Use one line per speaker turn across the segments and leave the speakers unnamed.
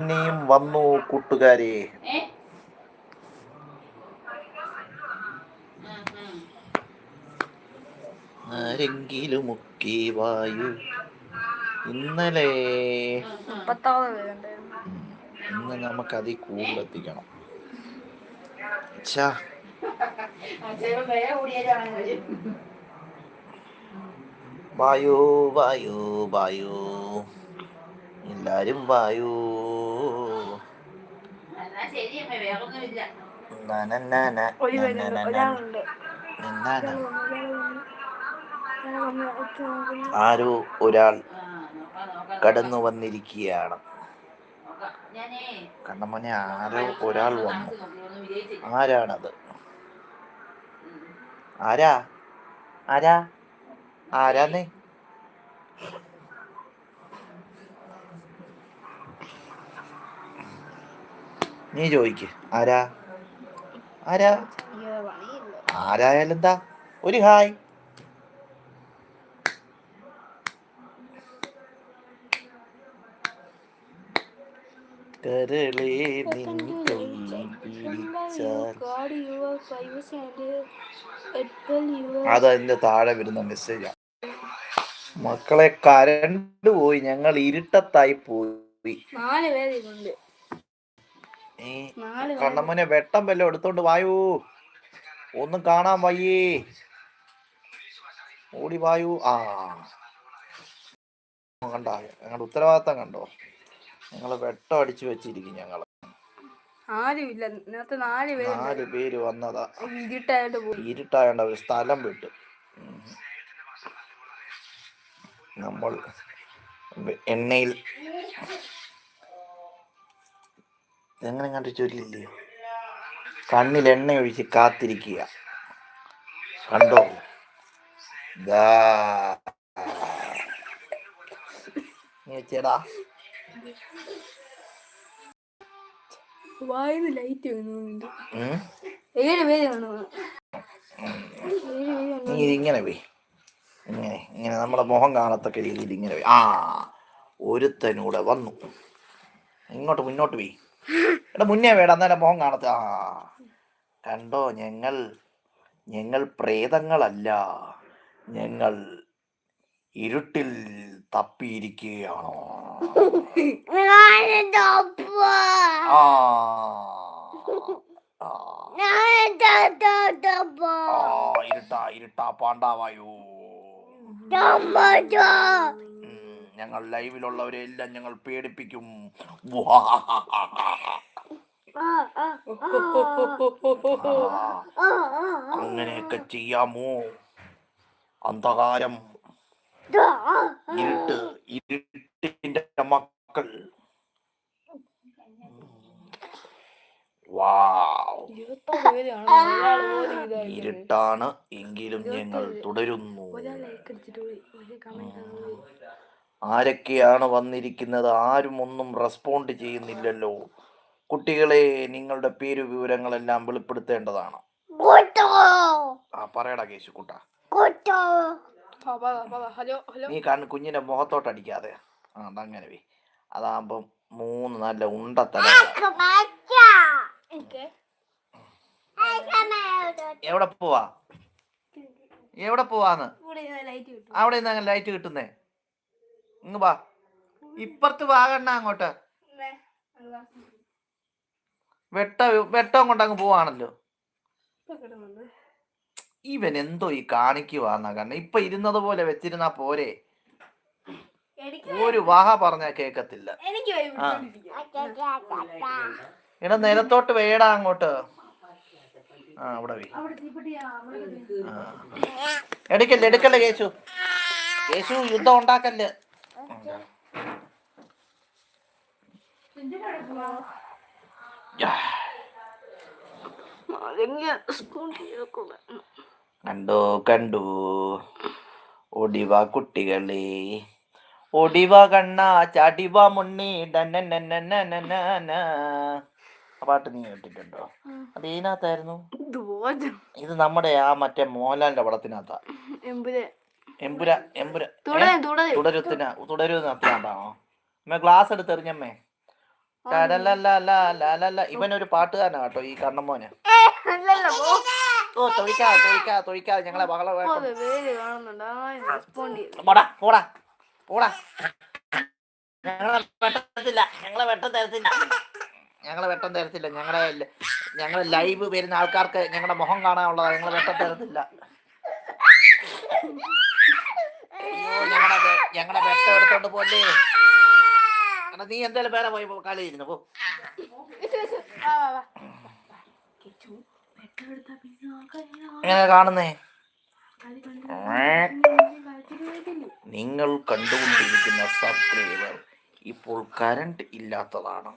പിന്നെയും വന്നു കൂട്ടുകാരെ. ആരെങ്കിലും ഒക്കെ വായു. ഇന്നലെ ഇന്ന് നമുക്ക് അതിൽ കൂടുതലെത്തിക്കണം എത്തിക്കണം വായു വായു വായു. എല്ലാരും വായു നനനന,
ഒരു പേരുണ്ട്
നനനന,
ഒരാളുണ്ട്
നനന.
ഒരാൾ വന്നു, ഒരാൾ വന്നു. നോക്കുന്നു.
ആരോ ഒരാൾ കടന്നു വന്നിരിക്കുകയാണ്. കണ്ണമ്മനെ ആരോ ഒരാൾ വന്നു. ആരാണത്? ആരാ? ആരാ ആരാന്നേ നീ ചോദിക്ക്. ആരാ? ആരാ. ആരായാലും എന്താ ഒരു ഹായ്. കരളേ
Apple,
താഴെ വരുന്ന മെസ്സേജാ മക്കളെ കരണ്ട് പോയി. ഞങ്ങൾ ഇരുട്ടത്തായി പോയി.
നാല് പേരുണ്ട്
കണ്ണമ്മനെ വെട്ടം വല്ലതും എടുത്തോണ്ട് വായു. ഒന്നും കാണാൻ വയ്യേ. ഓടി വായു. ആ. കണ്ട ഞങ്ങളുടെ ഉത്തരവാദിത്തം കണ്ടോ? ഞങ്ങൾ വെട്ടം അടിച്ചു വെച്ചിരിക്കും ഞങ്ങൾ.
ആരുമില്ല ഇന്നത്തെ നാല് പേര്
നാല് പേര് വന്നതാ. ഇരുട്ടായോണ്ട് ഒരു സ്ഥലം വിട്ടു. നമ്മൾ എണ്ണയിൽ എങ്ങനെ കണ്ടു ചൊല്ലില്ലേ കണ്ണിൽ എണ്ണ ഒഴിച്ച് കാത്തിരിക്കുക. കണ്ടോ? ദാ.
ലൈറ്റ് ഏഴ് പേര്
നീ ഇതിങ്ങനെ പോയി ഇങ്ങനെ ഇങ്ങനെ നമ്മുടെ മുഖം കാണത്തക്ക രീതിയിൽ ഇങ്ങനെ പോയി ആ ഒരുത്തനൂടെ വന്നു. ഇങ്ങോട്ട് മുന്നോട്ട് പോയി എടാ മുന്നേ വേട അന്നേരം മുഖം കാണത്ത. ആ കണ്ടോ ഞങ്ങൾ ഞങ്ങൾ പ്രേതങ്ങളല്ല. ഞങ്ങൾ ഇരുട്ടിൽ തപ്പിയിരിക്കുകയാണോ? ആ. ഇരുട്ടാ ഇരുട്ടാ പാണ്ടാവായോ ഉം, ഞങ്ങൾ ലൈവിലുള്ളവരെ എല്ലാം ഞങ്ങൾ പേടിപ്പിക്കും. അങ്ങനെയൊക്കെ ചെയ്യാമോ? അന്ധകാരം. ഇരുട്ട് ഇരുട്ടിന്റെ മക്കൾ. ഇരുട്ടാണ് എങ്കിലും ഞങ്ങൾ തുടരുന്നു. ആരൊക്കെയാണ് വന്നിരിക്കുന്നത്? ആരും ഒന്നും റെസ്പോണ്ട് ചെയ്യുന്നില്ലല്ലോ. കുട്ടികളെ നിങ്ങളുടെ പേര് വിവരങ്ങളെല്ലാം വെളിപ്പെടുത്തേണ്ടതാണ്. ആ പറയടാ കേശുക്കുട്ട
കുട്ട.
നീ കണ്ണ് കുഞ്ഞിന്റെ മുഖത്തോട്ട് അടിക്കാതെ. ആ അതങ്ങനെ വേ. അതാകുമ്പം മൂന്ന് നല്ല ഉണ്ടത്തല എവിടെ പോവാ? എവിടെ പോവാന്ന്? അവിടെ നിന്ന് അങ്ങനെ ലൈറ്റ് കിട്ടുന്നേ? ഇങ്ങ് വാ. ഇപ്പുറത്ത് വാകണ്ട അങ്ങോട്ട്. വെട്ട വെട്ടം കൊണ്ട് അങ്ങ് പോവാണല്ലോ. ഇവൻ എന്തോ ഈ കാണിക്കുവാന്നാ കാരണം ഇപ്പൊ ഇരുന്നത് പോലെ വെച്ചിരുന്നാ പോരെ. ഒരു വാഹ പറഞ്ഞ കേക്കത്തില്ല. എടാ നിലത്തോട്ട് വേടാ അങ്ങോട്ട്. ആ അവിടെ വേ. എടുക്കല്ലേ എടുക്കല്ലേ കേശു. കേശു യുദ്ധം ഉണ്ടാക്കല്ലേ. കണ്ടു കണ്ടു? ഒടിവ കുട്ടികളെ ഒടിവ കണ്ണ ചടിവ മുണ്ണി. ആ പാട്ട് നീ കേട്ടിട്ടുണ്ടോ? അത് ഇതിനകത്തായിരുന്നു.
ദോഷം.
ഇത് നമ്മുടെ ആ മറ്റേ മോഹൻലാലിന്റെ പടത്തിനകത്താ. എമ്പുര എമ്പുര
തുടരും, തുടരും.
തുടരുത്തിന് തുടരുന്നകത്താണോ അമ്മ ഗ്ലാസ് എടുത്ത് എറിഞ്ഞമ്മേ ഒരു ഇവനൊരു പാട്ടുകാരനാ കേട്ടോ ഈ കണ്ണമ്മോനെ ഓ തൊഴിക്കാതെ തൊഴിക്കാതെ തൊഴിക്കാതെ ഞങ്ങളെ ബഹളം പോടാ പോടാ പോടാ. ഞങ്ങളെ വെട്ടത്തില്ല ഞങ്ങളെ വെട്ടം തരത്തില്ല. ഞങ്ങളെ വെട്ടം തരത്തില്ല. ഞങ്ങളെ ഞങ്ങളെ ലൈവ് വരുന്ന ആൾക്കാർക്ക് ഞങ്ങളുടെ മുഖം കാണാനുള്ളതാ ഞങ്ങളെ വെട്ടം തരത്തില്ല. ഞങ്ങളെ ഞങ്ങളുടെ ഞങ്ങളുടെ വെട്ടം എടുത്തോണ്ട് പോലെ എടാ, നീ എന്തായാലും വേറെ പോയി കളി ഇരുന്നു പോ. എങ്ങനെ കാണുന്നേ? നിങ്ങൾ കണ്ടുകൊണ്ടിരിക്കുന്ന സബ്സ്ക്രൈബർ ഇപ്പോൾ കറണ്ട് ഇല്ലാത്തതാണ്.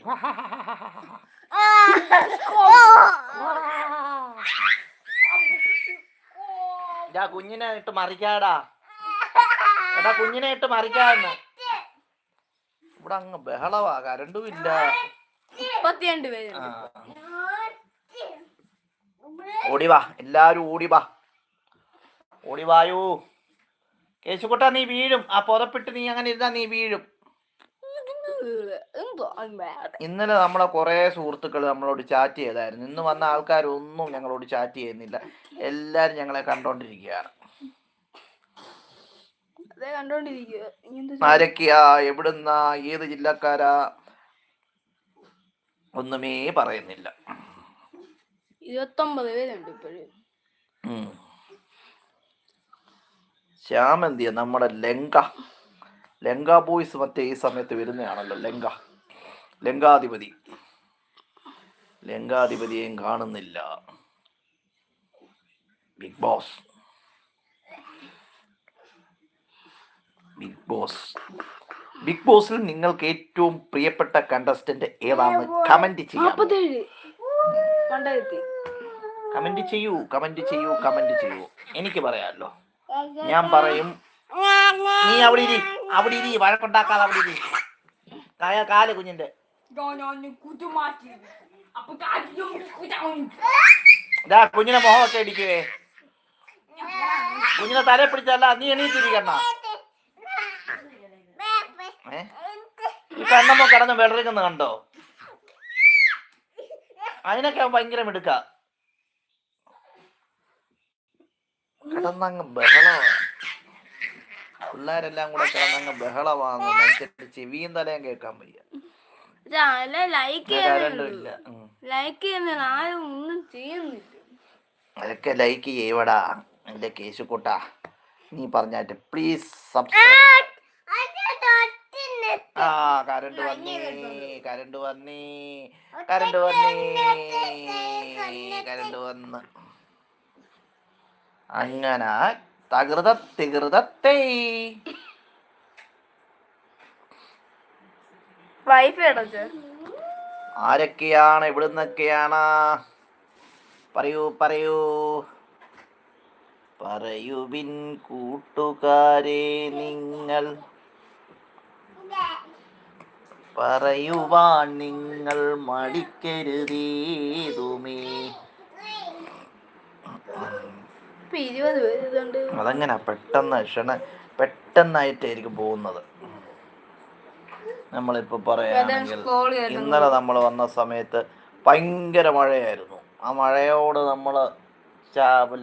ഇതാ കുഞ്ഞിനെ ഇട്ട് മറിക്കാടാ. എടാ കുഞ്ഞിനെ ഇട്ട് മറിക്കാന്ന്. ഇവിടെ അങ്ങ് ബഹളവാ കരണ്ടും ഇല്ല.
മുപ്പത്തിരണ്ട് പേര്.
ആ. ഓടി വാ എല്ലാരും ഓടിവാ വാ. ഓടി വായൂ. കേശുക്കുട്ട നീ വീഴും. ആ പുതപ്പിട്ട് നീ അങ്ങനെ ഇരുന്നാ നീ വീഴും. ഇന്നലെ നമ്മളെ കുറേ സുഹൃത്തുക്കൾ നമ്മളോട് ചാറ്റ് ചെയ്തായിരുന്നു. ഇന്ന് വന്ന ആൾക്കാരൊന്നും ഞങ്ങളോട് ചാറ്റ് ചെയ്യുന്നില്ല. എല്ലാരും ഞങ്ങളെ കണ്ടോണ്ടിരിക്കുകയാണ് ആരൊക്കെയാ? എവിടുന്നാ? ഏത് ജില്ലക്കാരാ? ഒന്നുമേ പറയുന്നില്ല.
ഇരുപത്തൊമ്പത് പേരുണ്ട് ഇപ്പോഴും.
നമ്മുടെ ലങ്ക. ലങ്ക ബോയ്സ് മറ്റേ ഈ സമയത്ത് വരുന്നതാണല്ലോ ലങ്ക. ലങ്കാധിപതി. ലങ്കാധിപതിയെയും കാണുന്നില്ല. Big Boss Big Boss Big ബോസിൽ നിങ്ങൾക്ക് ഏറ്റവും പ്രിയപ്പെട്ട കണ്ടസ്റ്റന്റ് ഏതാണ്? കമന്റ് ചെയ്യാം കമന്റ് ചെയ്യൂ കമന്റ് ചെയ്യൂ കമന്റ് ചെയ്യൂ. എനിക്ക് പറയാമല്ലോ. ഞാൻ പറയും നീ അവിടെ ഇരി. അവിടെ ഇരി വഴക്കുണ്ടാക്കാതെ അവിടെ ഇരി കായ കാൽ കുഞ്ഞിന്റെ. ഇതാ കുഞ്ഞിനെ മുഖമൊക്കെ ഇടിക്കുവേ. കുഞ്ഞിനെ തല പിടിച്ചല്ല നീ എണീറ്റിരിക്കണ ഈ കണ്ണമ്മ കിടന്ന് വെള്ളരിക്കുന്ന കണ്ടോ? അതിനൊക്കെ ഭയങ്കര മിടുക്ക. കിടന്നങ്ങ് ബഹളമാണ് പിള്ളേരെല്ലാം കൂടെ കിടന്നങ്ങ് ബഹളമാണ് ചെവിയും തലയും കേൾക്കാൻ വയ്യ.
ലൈക്ക്. ലൈക്ക് ആരും ഒന്നും ചെയ്യുന്നില്ല.
അതൊക്കെ ലൈക്ക് ചെയ്യവടാ. എന്റെ കേശുക്കുട്ടാ നീ പറഞ്ഞാട്ട് പ്ലീസ് സബ്സ്ക്രൈബ് ആ കരണ്ട് വന്നേ കരണ്ട് വന്നേ കരണ്ട് വന്നേ കരണ്ട് വന്ന്. അങ്ങനെ തകൃത തികൃതത്തേ ആരൊക്കെയാണ് ഇവിടുന്നൊക്കെയാണ്? പറയൂ പറയൂ. പറയുവിൻ കൂട്ടുകാരെ നിങ്ങൾ. പറയുവാൻ നിങ്ങൾ മടിക്കരുതേതുമേ.
ഇപ്പൊ ഇരുപത്
അതങ്ങനെ പെട്ടെന്ന് ക്ഷണ പെട്ടെന്നായിട്ടായിരിക്കും പോകുന്നത്. നമ്മളിപ്പോൾ പറയുകയാണെങ്കിൽ ഇന്നലെ നമ്മൾ വന്ന സമയത്ത് ഭയങ്കര മഴയായിരുന്നു. ആ മഴയോട് നമ്മൾ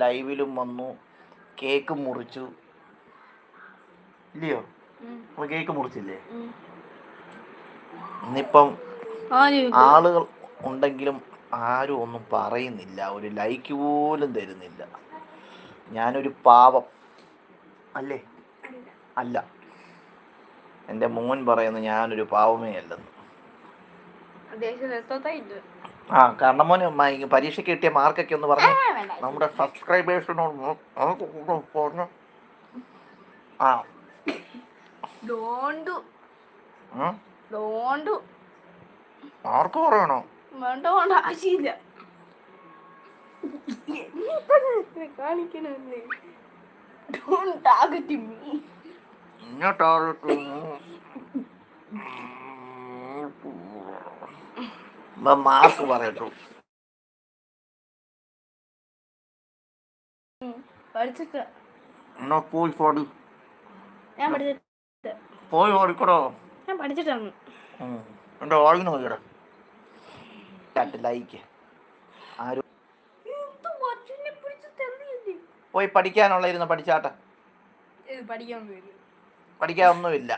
ലൈവിലും വന്നു കേക്ക് മുറിച്ചു. ഇല്ലയോ? നമ്മൾ കേക്ക് മുറിച്ചില്ലേ? ഇന്നിപ്പം ആളുകൾ ഉണ്ടെങ്കിലും ആരും ഒന്നും പറയുന്നില്ല. ഒരു ലൈക്ക് പോലും തരുന്നില്ല. ഞാനൊരു പാവം. അല്ലേ? അല്ല. എന്റെ മോൻ പറയുന്നു ഞാനൊരു പാവമേ അല്ലെന്ന്. ആ കാരണം മോന് പരീക്ഷ പരീക്ഷയ്ക്ക് കിട്ടിയ മാർക്കൊക്കെ ഒന്ന് പറഞ്ഞു. നമ്മുടെ സബ്സ്ക്രൈബേഴ്സിനോട് പറഞ്ഞു. ആ.
ആർക്ക്
ഉം.
ഡോണ്ടു.
മാർക്ക് പറയണോ
വേണ്ട വേണ്ട. ആശയില്ല കാണിക്കണല്ലേ
മാർക്ക് പറയട്ടു. പോയി പോടി. ഓടിക്കടോ
ഞാൻ പഠിച്ചിട്ടാണ്
എന്റെ ഓടിക്കണോ ലൈക്ക് ആരും പോയി പഠിക്കാനുള്ള ഇരുന്ന് പഠിച്ചാട്ടെ?
പഠിക്കാനൊന്നുമില്ല.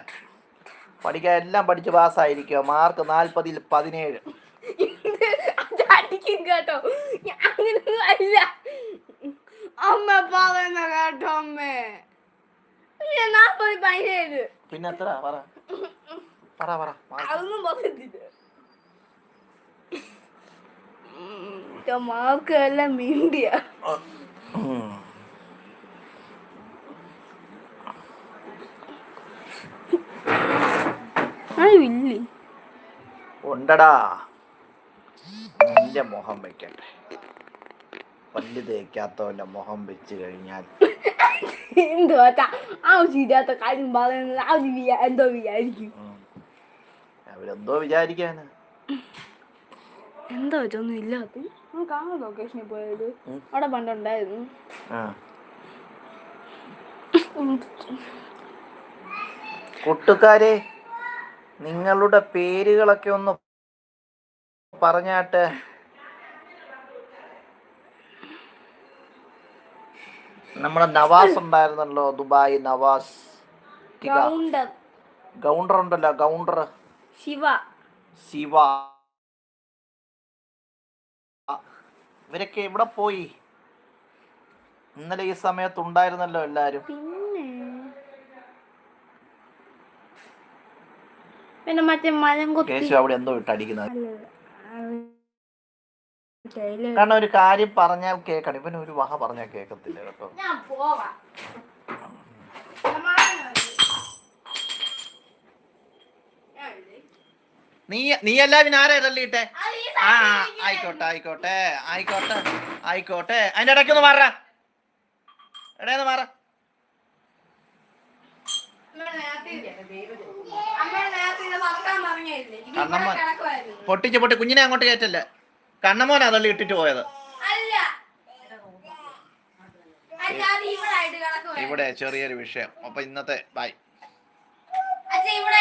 പഠിക്കാൻ
എല്ലാം പഠിച്ച് പാസ്സായിരിക്കോ മാർക്ക് നാൽപ്പതിൽ പതിനേഴ്.
അത് അടിക്കും കേട്ടോ. ഞാൻ അങ്ങനൊന്നും അല്ല. അമ്മ പറയുന്ന കേട്ടോ അമ്മേ. ഞാൻ നാപ്പത് പതിനേഴ്.
പിന്നെ എത്ര പറ. പറ പറ. മാർക്ക്.
അതൊന്നും പറയത്തില്ല മാർക്ക് എല്ലാം മീണ്ടിയ
ഉം.
ഇല്ലേ
ഉണ്ടടാ നിന്റെ മുഖം വെക്കട്ടെ. പല്ല് തേക്കാത്തവന്റെ മുഖം വെച്ച് കഴിഞ്ഞാൽ.
എന്തോ ആവശ്യമില്ലാത്ത കാര്യം പറയുന്നത് ആവശ്യം എന്തോ വിചാരിക്കും.
അവരെന്തോ വിചാരിക്കാന്.
എന്താ വെച്ചൊന്നും ഇല്ലാത്ത നമുക്ക് ആ ലൊക്കേഷനിൽ പോയത്. അവിടെ പണ്ടുണ്ടായിരുന്നു.
കൂട്ടുകാരെ നിങ്ങളുടെ പേരുകളൊക്കെ ഒന്ന് പറഞ്ഞാട്ട്. നമ്മുടെ നവാസ് ഉണ്ടായിരുന്നല്ലോ ദുബായ് നവാസ്.
ഗൗണ്ടർ.
ഉണ്ടല്ലോ ഗൗണ്ടർ.
ശിവ.
ശിവ. ഇവരൊക്കെ എവിടെ പോയി? ഇന്നലെ ഈ സമയത്ത് ഉണ്ടായിരുന്നല്ലോ എല്ലാരും.
പിന്നെ? മറ്റേ മരം
കേശു അവിടെ എന്തോ ഇട്ടടിക്കുന്നത്. കാരണം ഒരു കാര്യം പറഞ്ഞാൽ കേൾക്കണം. ഇവന് ഒരു വഹ പറഞ്ഞാൽ കേൾക്കത്തില്ല കേട്ടോ.
ഞാൻ പോവാം.
നീ നീ അല്ല പിന്നെ ആരാ തള്ളിയിട്ടെ ആ ആയിക്കോട്ടെ ആയിക്കോട്ടെ ആയിക്കോട്ടെ ആയിക്കോട്ടെ അതിന്റെ ഇടയ്ക്കൊന്ന് മാറ. ഇടയെന്ന് മാറ പൊട്ടിച്ച് പൊട്ടി കുഞ്ഞിനെ അങ്ങോട്ട് കയറ്റല്ലേ? കണ്ണമോനാ തള്ളി ഇട്ടിട്ട് പോയത്. ഇവിടെ ചെറിയൊരു വിഷയം. അപ്പൊ ഇന്നത്തെ ബൈ
ഇവിടെ